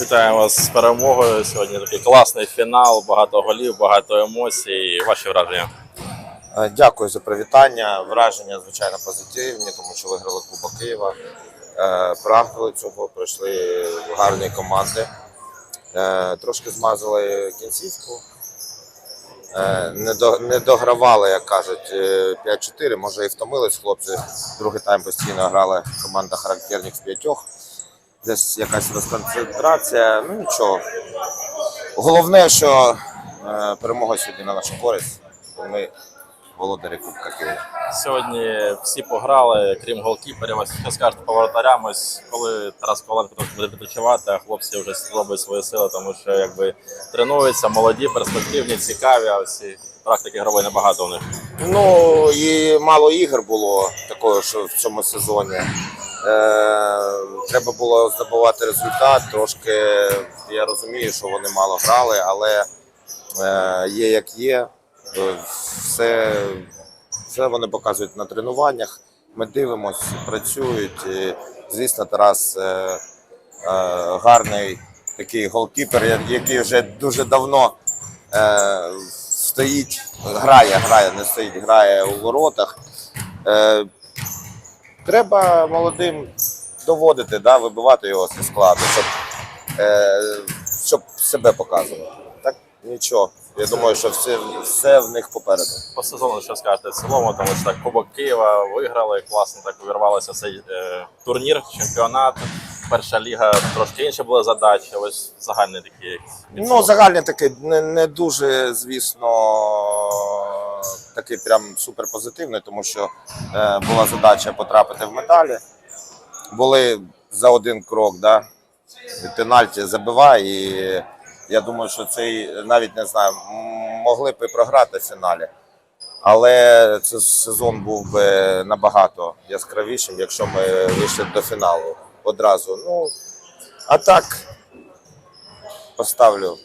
Вітаємо вас з перемогою. Сьогодні такий класний фінал, багато голів, багато емоцій. Ваші враження. Е, Дякую за привітання. Враження, звичайно, позитивні, тому що виграли Кубок Києва. Е, Прагнули цього, пройшли гарні команди. Е, Трошки змазали кінцівку. Е, Не, догравали, як кажуть, е, 5-4. Може і втомились хлопці. Другий тайм постійно грала команда характерних в п'ятьох. Десь якась розконцентрація. Ну нічого. Головне, що е, перемога сьогодні на нашу користь. Ми володарі Кубка Києва. Сьогодні всі пограли, крім голкіперів. Ось що скажете по воротарям, ось коли Тарас Коваленко буде відпочивати, а хлопці вже спробують свої сили, тому що якби тренуються, молоді, перспективні, цікаві, а всі практики ігрової небагато у них. Ну і мало ігор було такого, що в цьому сезоні. Е, треба було здобувати результат. Трошки я розумію, що вони мало грали, але е, є як є. Е, Все, все вони показують на тренуваннях. Ми дивимося, працюють. І, звісно, Тарас гарний такий голкіпер, який вже дуже давно стоїть, грає, грає, не стоїть, грає у воротах. Треба молодим доводити, да, вибивати його зі складу, щоб, е, щоб себе показувати. Так нічого. Я думаю, що все, все в них попереду. По сезону що скажете в цілому, тому що так Кубок Києва виграли, класно так увірвалося цей е, турнір, чемпіонат. Перша ліга трошки інші були задачі. Ось загальний такий. Ну, загальний такий не, не дуже, звісно, такий прям суперпозитивний, тому що е, була задача потрапити в медалі. Були за один крок, да, пенальті забиває. І я думаю, що цей навіть не знаю, могли б і програти в фіналі. Але цей сезон був би набагато яскравішим, якщо ми вийшли до фіналу одразу. Ну, а так, поставлю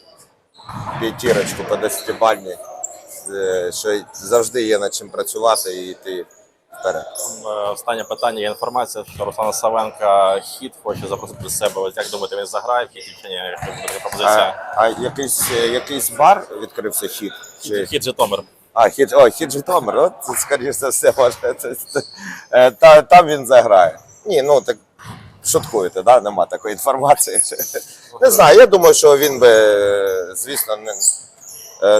п'ятірочку по 10 бальні, що завжди є над чим працювати і йти вперед. Е, Останнє питання. Є інформація, що Руслана Савенка хід хоче запросити до себе. От як думаєте, він заграє в хіті чи ні? Якщо буде така А, пропозиція? а якийсь, е, якийсь бар відкрився хід? Чи... Хід Житомир. А, хід, о, хід Житомир, от це, скоріш за все, може. це- це- е, Та, там він заграє. Ні, ну так шуткуєте, да? нема такої інформації. Не знаю, я думаю, що він би, е, звісно, не, е,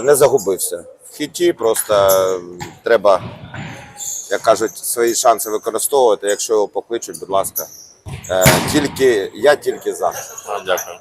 не загубився. В хіті просто е, треба, як кажуть, свої шанси використовувати. Якщо його покличуть, будь ласка. Е, Тільки, я тільки за. Дякую.